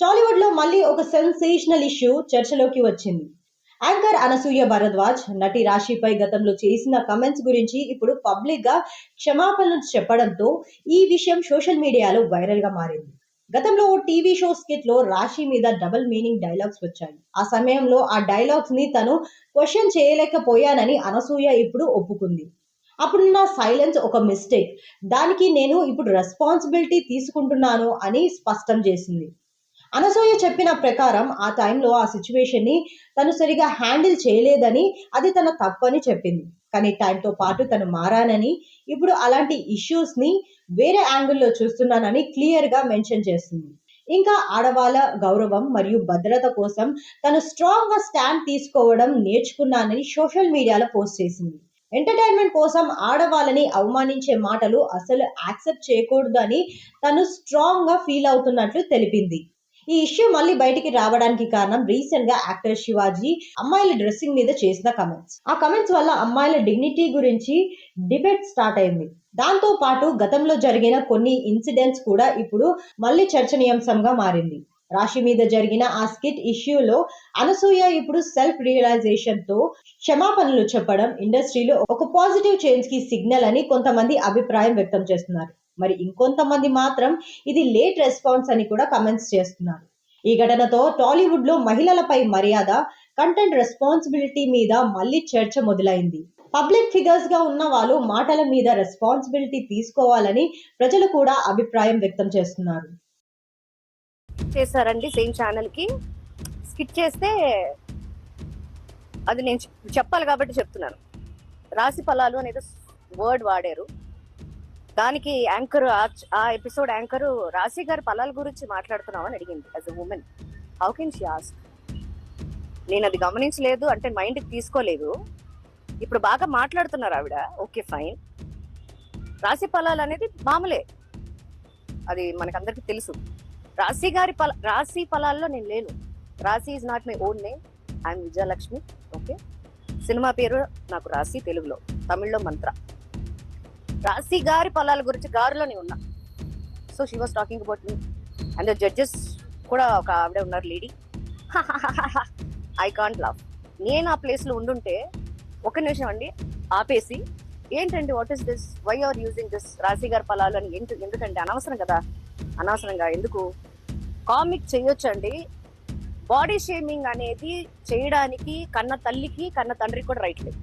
టాలీవుడ్లో మళ్ళీ ఒక సెన్సేషనల్ ఇష్యూ చర్చలోకి వచ్చింది. యాంకర్ అనసూయ భరద్వాజ్ నటి రాశిపై గతంలో చేసిన కమెంట్స్ గురించి ఇప్పుడు పబ్లిక్గా క్షమాపణలు చెప్పడంతో ఈ విషయం సోషల్ మీడియాలో వైరల్గా మారింది. గతంలో ఓ టీవీ షో స్కిట్లో రాశి మీద డబుల్ మీనింగ్ డైలాగ్స్ వచ్చాయి. ఆ సమయంలో ఆ డైలాగ్స్ని తను క్వశ్చన్ చేయలేకపోయానని అనసూయ ఇప్పుడు ఒప్పుకుంది. అప్పుడున్న సైలెన్స్ ఒక మిస్టేక్. దానికి నేను ఇప్పుడు రెస్పాన్సిబిలిటీ తీసుకుంటున్నాను అని స్పష్టం చేసింది. అనసూయ చెప్పిన ప్రకారం ఆ టైంలో ఆ సిచ్యువేషన్ని తను సరిగా హ్యాండిల్ చేయలేదని అది తన తప్పని చెప్పింది. కానీ టైంతో పాటు తను మారానని ఇప్పుడు అలాంటి ఇష్యూస్ని వేరే యాంగిల్లో చూస్తున్నానని క్లియర్గా మెన్షన్ చేస్తుంది. ఇంకా ఆడవాళ్ళ గౌరవం మరియు భద్రత కోసం తను స్ట్రాంగ్గా స్టాండ్ తీసుకోవడం నేర్చుకున్నానని సోషల్ మీడియాలో పోస్ట్ చేసింది. ఎంటర్టైన్మెంట్ కోసం ఆడవాళ్ళని అవమానించే మాటలు అసలు యాక్సెప్ట్ చేయకూడదని తను స్ట్రాంగ్గా ఫీల్ అవుతున్నట్లు తెలిపింది. ఈ ఇష్యూ మళ్ళీ బయటికి రావడానికి కారణం రీసెంట్గా యాక్టర్ శివాజీ అమ్మాయిల డ్రెస్సింగ్ మీద చేసిన కమెంట్స్ ఆ కమెంట్స్ వల్ల అమ్మాయిల డిగ్నిటీ గురించి డిబేట్ స్టార్ట్ అయింది. దాంతో పాటు గతంలో జరిగిన కొన్ని ఇన్సిడెంట్స్ కూడా ఇప్పుడు మళ్ళీ చర్చనీయాంశంగా మారింది. రాశి మీద జరిగిన ఆ స్కిట్ ఇష్యూలో అనసూయ ఇప్పుడు సెల్ఫ్ రియలైజేషన్తో క్షమాపణలు చెప్పడం ఇండస్ట్రీలో ఒక పాజిటివ్ చేంజ్కి సిగ్నల్ అని కొంతమంది అభిప్రాయం వ్యక్తం చేస్తున్నారు. మరి ఇంకొంతమంది మాత్రం ఇది లేట్ రెస్పాన్స్ అని కూడా కమెంట్స్ చేస్తున్నారు. ఈ ఘటనతో టాలీవుడ్లో మహిళలపై మర్యాద కంటెంట్ రెస్పాన్సిబిలిటీ మీద మళ్ళీ చర్చ మొదలైంది. పబ్లిక్ ఫిగర్స్గా ఉన్న వాళ్ళు మాటల మీద రెస్పాన్సిబిలిటీ తీసుకోవాలని ప్రజలు కూడా అభిప్రాయం వ్యక్తం చేస్తున్నారు. చేశారండి సేమ్ ఛానల్కి. స్కిట్ చేస్తే అది నేను చెప్పాలి కాబట్టి చెప్తున్నాను. రాశి ఫలాలు అనేది వర్డ్ వాడారు. దానికి యాంకర్ ఆ ఎపిసోడ్ యాంకర్ రాశి గారి పలాల గురించి మాట్లాడుతున్నామని అడిగింది as a woman how can she ask నేను అది గమనించలేదు అంటే మైండ్కి తీసుకోలేదు. ఇప్పుడు బాగా మాట్లాడుతున్నారు ఆవిడ. ఓకే ఫైన్ రాశి ఫలాలు అనేది మామూలే. అది మనకందరికీ తెలుసు. రాశి గారి ఫల రాశి ఫలాల్లో నేను లేను. Raashi is not my own name I'm Vijayalakshmi. Okay cinema పేరు నాకు రాశి తెలుగులో. తమిళ్ళో మంత్ర. రాశి గారి ఫలాల గురించి గారులోనే ఉన్నా. So she was talking about me and judges కూడా ఒక ఆవిడ ఉన్నారు లేడీ ఐ కాంట్ లవ్ నేను ఆ ప్లేస్లో ఉండుంటే ఒక నిమిషం అండి ఆపేసి ఏంటండి what is this why are using this Raashi గారి ఫలాలు అని ఎందుకు ఎందుకంటే అనవసరం కదా? అనవసరంగా ఎందుకు? కామిక్ చేయొచ్చండి. బాడీ షేమింగ్ అనేది చేయడానికి కన్న తల్లికి కన్న తండ్రికి కూడా రైట్ లేదు.